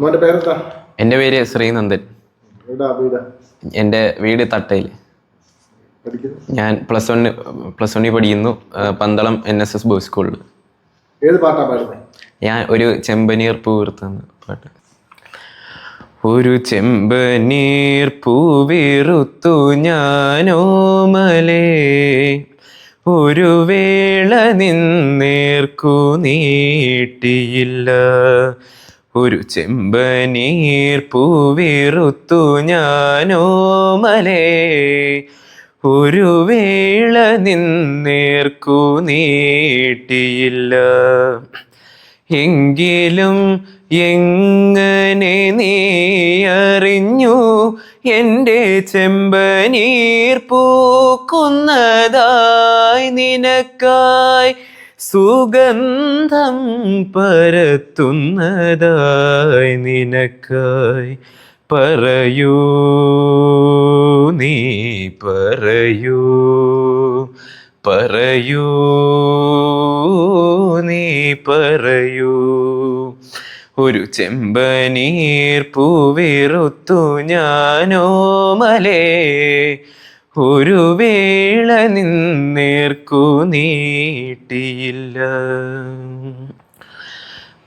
മോന്റെ പേരെന്താ? എന്റെ പേര് ശ്രീനന്ദൻ. എന്റെ വീട്? എന്റെ വീട് തട്ടയിൽ ഞാൻ പ്ലസ് വൺ പ്ലസ് വണ്ണിൽ പഠിക്കുന്നു. Pandalam N S S boys സ്കൂളിൽ ഏത് പാട്ടാ പാടുന്നത് ഞാൻ ഒരു ചെമ്പനീർ പൂവിറുത്തെന്ന് പാട്ട്. ഒരു ചെമ്പനീർ പൂവിറുത്തു ഞാനോ മലേ. ഒരു വേള നിന്നേർക്കു നീട്ടിയില്ല. ഒരു ചെമ്പനീർ പൂവിറുത്തു ഞാനോ മലേ. ഒരു വേള നിന്നേർക്കു നീട്ടിയില്ല. എങ്കിലും എങ്ങനെ നീ അറിഞ്ഞു? എന്റെ ചെമ്പനീർ പൂക്കുന്നതായി നിനക്കായി സുഗന്ധം പരത്തുന്നതായി നിനക്കായി പറയൂ നീ പറയൂ പറയൂ നീ പറയൂ. ഒരു ചെമ്പനീർ പൂവിറുത്തു ഞാനോ മലേ ഒരു വേള നിന്നേർക്കു നീട്ടിയില്ല.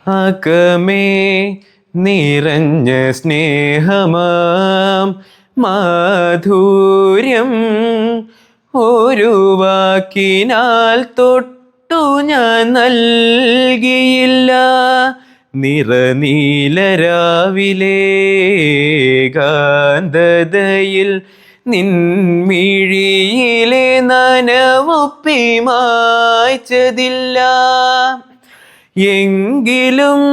അകമേ നിറഞ്ഞ സ്നേഹമാം മാധുര്യം. ഒരു വാക്കിനാൽ തൊട്ടു ഞാൻ നൽകിയില്ല. നിറനീല രാവിലെ കാന്തതയിൽ നിൻമിഴിയിലെ നനവൊപ്പി മായ്ച്ചതില്ല എങ്കിലും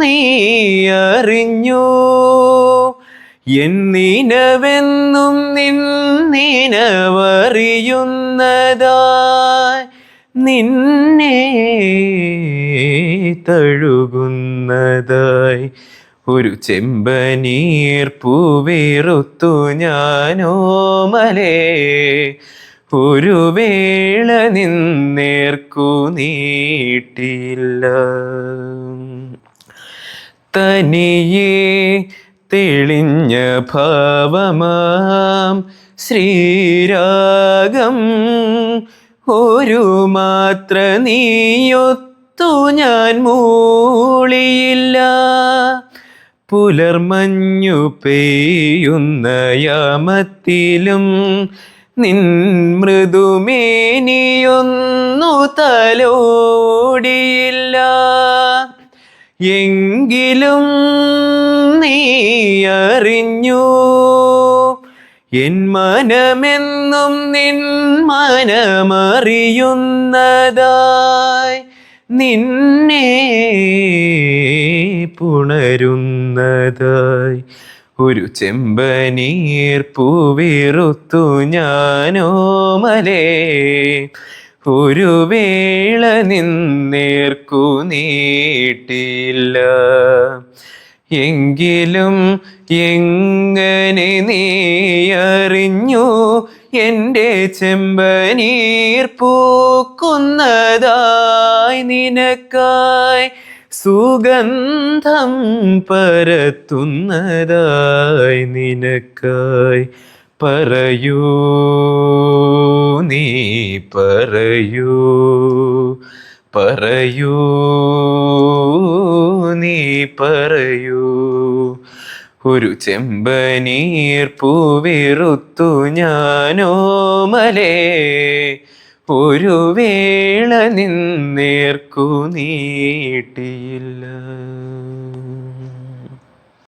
നീ അറിഞ്ഞു. എന്നിനവെന്നും നിന്നിനവറിയുന്നതായി നിന്നെ തഴുകുന്നതായി ഒരു ചെമ്പനീർ പൂവിറുത്തു ഞാനോ മലേ. ഒരു വേള നിന്നേർക്കു നീട്ടിയില്ല തനിയെ തെളിഞ്ഞ ഭാവമാം ശ്രീരാഗം. ഒരു മാത്ര നീയൊത്തു ഞാൻ മൂളിയില്ല. പുലർമഞ്ഞു പെയ്യുന്ന യാമത്തിലും നിൻ മൃദുമേനിയൊന്നു തലോടിയില്ല. എങ്കിലും നീ അറിഞ്ഞു എൻ മനമെന്നും നിൻ മനമറിയുന്നതായി നിന്നെ പുണരുന്നതായി ഒരു ചെമ്പനീർ പൂവിറുത്തു ഞാനോ മലേ. ഒരു വേള നിന്നേർക്കു നീട്ടില്ല. എങ്കിലും എങ്ങനെ നീ അറിഞ്ഞു? എന്റെ ചെമ്പനീർ പൂക്കുന്നതായി നിനക്കായി സുഗന്ധം പരത്തുന്നതായി നിനക്കായി പറയൂ നീ പറയൂ പറയൂ നീ പറയൂ. ഒരു ചെമ്പനീർ പൂവിറുത്തു ഞാനോ മലേ ഒരു വേള നിന്നേർക്കു നീട്ടിയില്ല.